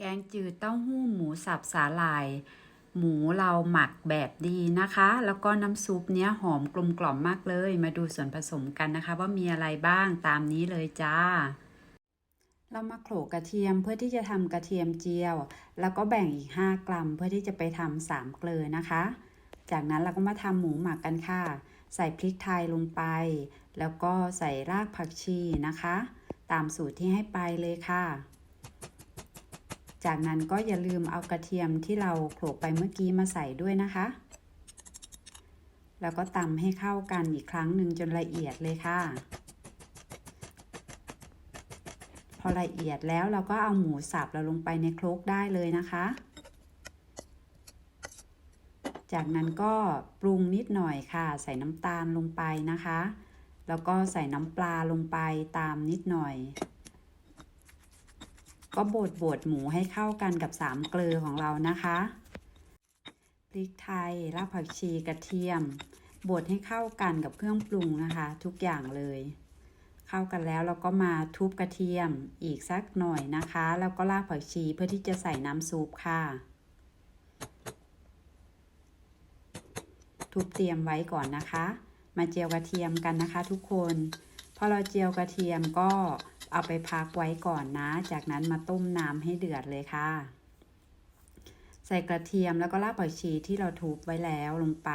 แกงจืดเต้าหู้หมูสับสาหร่าย หมูเราหมักแบบดีนะคะ แล้วก็น้ำซุปเนี้ยหอมกลมกล่อมมากเลย มาดูส่วนผสมกันนะคะ ว่ามีอะไรบ้างตามนี้เลยจ้า เรามาโขลกกระเทียมเพื่อที่จะทำกระเทียมเจียว แล้วก็แบ่งอีก 5 กรัมเพื่อที่จะไปทำสามเกลือนะคะ จากนั้นเราก็มาทำหมูหมักกันค่ะ ใส่พริกไทยลงไป แล้วก็ใส่รากผักชีนะคะ ตามสูตรที่ให้ไปเลยค่ะ จากนั้นก็อย่าลืมเอากระเทียมที่เราโขลกไปเมื่อกี้มาใส่ด้วยนะคะ แล้วก็ตำให้เข้ากันอีกครั้งหนึ่งจนละเอียดเลยค่ะ พอละเอียดแล้วเราก็เอาหมูสับเราลงไปในโครกได้เลยนะคะ จากนั้นก็ปรุงนิดหน่อยค่ะ ใส่น้ำตาลลงไปนะคะ แล้วก็ใส่น้ำปลาลงไปตามนิดหน่อย ก็บดบดหมูให้เข้ากันกับสามเกลือของเรานะคะพริกไทยรากผักชีกระเทียมบดให้เข้ากันกับเครื่องปรุงนะคะ ทุกอย่างเลย เข้ากันแล้วเราก็มาทุบกระเทียมอีกสักหน่อยนะคะ แล้วก็รากผักชีเพื่อที่จะใส่น้ำซุปค่ะ ทุบเตรียมไว้ก่อนนะคะ มาเจียวกระเทียมกันนะคะ ทุกคน พอเราเจียวกระเทียมก็ เอาไปพักไว้ก่อนนะ จากนั้นมาต้มน้ำให้เดือดเลยค่ะ ใส่กระเทียมแล้วก็รากผักชีที่เราทุบไว้แล้วลงไป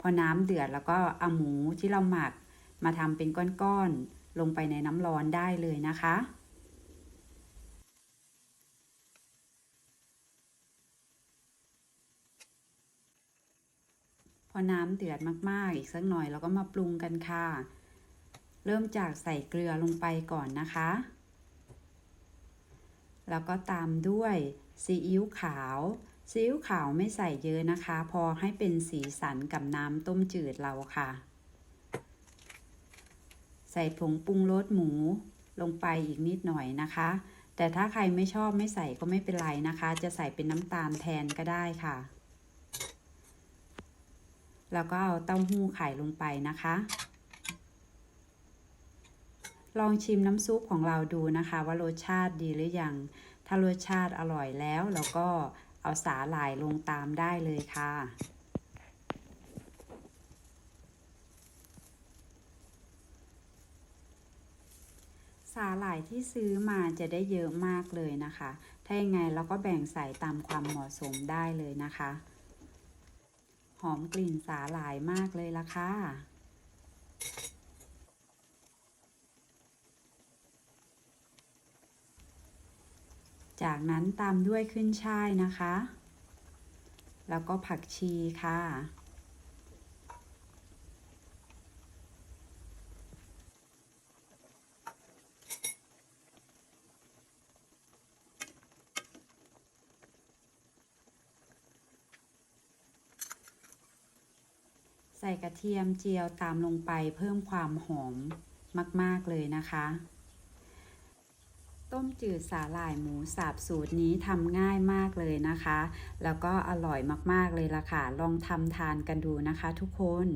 พอน้ำเดือดแล้วก็เอาหมูที่เราหมักมาทำเป็นก้อนๆลงไปในน้ำร้อนได้เลยนะคะพอน้ำเดือดมากๆ อีกสักหน่อยเราก็มาปรุงกันค่ะ เริ่มจากใส่เกลือลงไปก่อนนะคะ แล้วก็ตามด้วยซีอิ๊วขาวซีอิ๊วขาวไม่ใส่เยอะนะคะ พอให้เป็นสีสันกับน้ำต้มจืดเราค่ะ ใส่ผงปรุงรสหมูลงไปอีกนิดหน่อยนะคะ แต่ถ้าใครไม่ชอบไม่ใส่ก็ไม่เป็นไรนะคะ จะใส่เป็นน้ำตาลแทนก็ได้ค่ะ แล้วก็เอาเต้าหู้ไข่ลงไปนะคะ ลองชิมน้ำซุปของเราดูนะคะ ว่ารสชาติดีหรือยัง ถ้ารสชาติอร่อยแล้วเราก็เอาสาหร่ายลงตามได้เลยค่ะสาหร่ายที่ซื้อมาจะได้เยอะมากเลยนะคะ ถ้ายังไงเราก็แบ่งใส่ตามความเหมาะสมได้เลยนะคะ หอมกลิ่นสาหร่ายมากเลยละค่ะ จากนั้นตามด้วยขึ้นช่ายนะคะ แล้วก็ผักชีค่ะ ใส่กระเทียมเจียวตามลงไปเพิ่มความหอมมาก ๆ เลยนะคะ ต้มจืดสาหร่ายหมูสับสูตรนี้ทำง่ายมากเลยนะคะ แล้วก็อร่อยมากๆเลยล่ะค่ะ ลองทำทานกันดูนะคะทุกคน